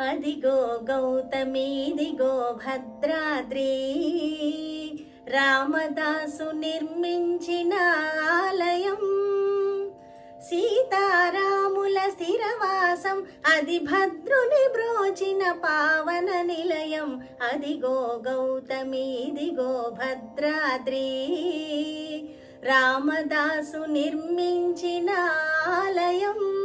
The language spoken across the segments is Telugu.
అదిగో గౌతమిదిగో భద్రాద్రి రామదాసు నిర్మించిన ఆలయం. సీతారాముల స్థిరవాసం అది భద్రుని బ్రోచిన పావన నిలయం. అదిగో గౌతమీదిగో భద్రాద్రి రామదాసు నిర్మించిన ఆలయం.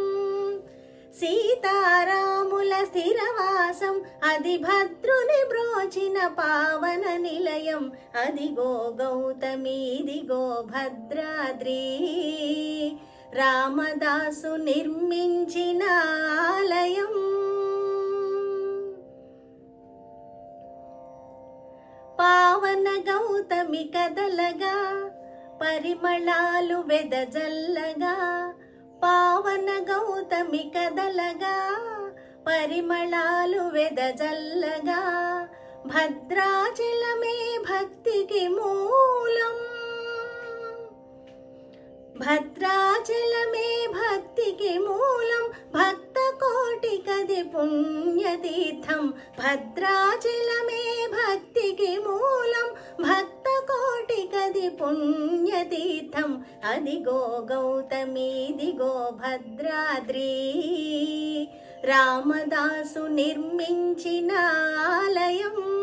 సీతారాముల స్థిరవాసం అది భద్రుని బ్రోచిన పావన నిలయం. అదిగో గౌతమీదిగో భద్రాద్రి. రామదాసు నిర్మించిన ఆలయం. పావన గౌతమి కదలగా పరిమళాలు వెదజల్లగా. పావన గౌతమి కదలగా పరిమళాలు వెదజల్లగా భద్రాచలమే భక్తికి మూలం. భద్రాచలమే భక్తికి మూలం భక్త కోటి కది పుణ్యతీర్థం. భద్రాచలమే భక్తికి మూలం భక్తి కోటి పుణ్యతీర్థం. అదిగో గౌతమీదిగో భద్రాద్రి. రామదాసు నిర్మించిన ఆలయం.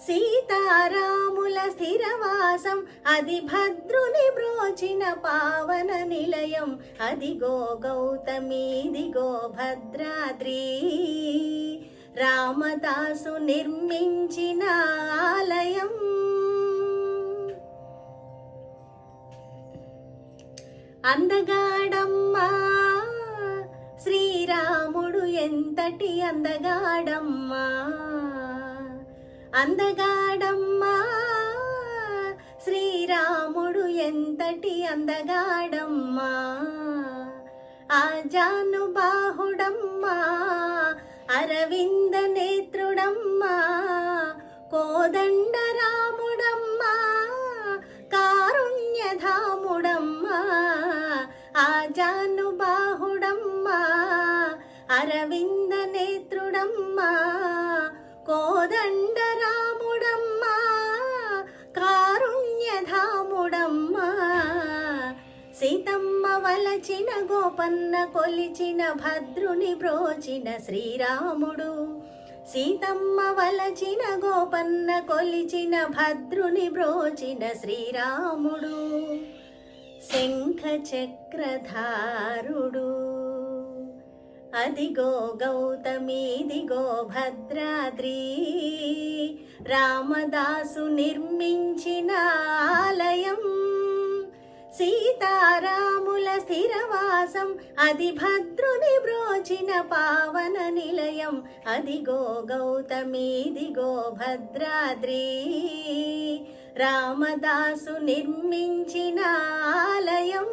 సీతారాముల స్థిరవాసం. అది భద్రుని బ్రోచిన పావన నిలయం. అదిగో గౌతమీదిగో భద్రాద్రి. రామదాసు నిర్మించిన ఆలయం. అందగాడమ్మా. శ్రీరాముడు ఎంతటి అందగాడమ్మా. అందగాడమ్మా. శ్రీరాముడు ఎంతటి అందగాడమ్మా. ఆజాను జాను కోదండ రాముడమ్మా కారుణ్యధాముడమ్మా. సీతమ్మ వలచిన గోపన్న కొలిచిన భద్రుని బ్రోచిన శ్రీరాముడు. సీతమ్మ వలచిన గోపన్న కొలిచిన భద్రుని బ్రోచిన శ్రీరాముడు. శంఖ చక్రధారు అదిగో గౌతమిదిగో భద్రాద్రి రామదాసు నిర్మించిన ఆలయం. సీతారాముల స్థిరవాసం అది భద్రుని బ్రోచిన పావన నిలయం. అదిగో గౌతమిదిగో భద్రాద్రి రామదాసు నిర్మించిన ఆలయం.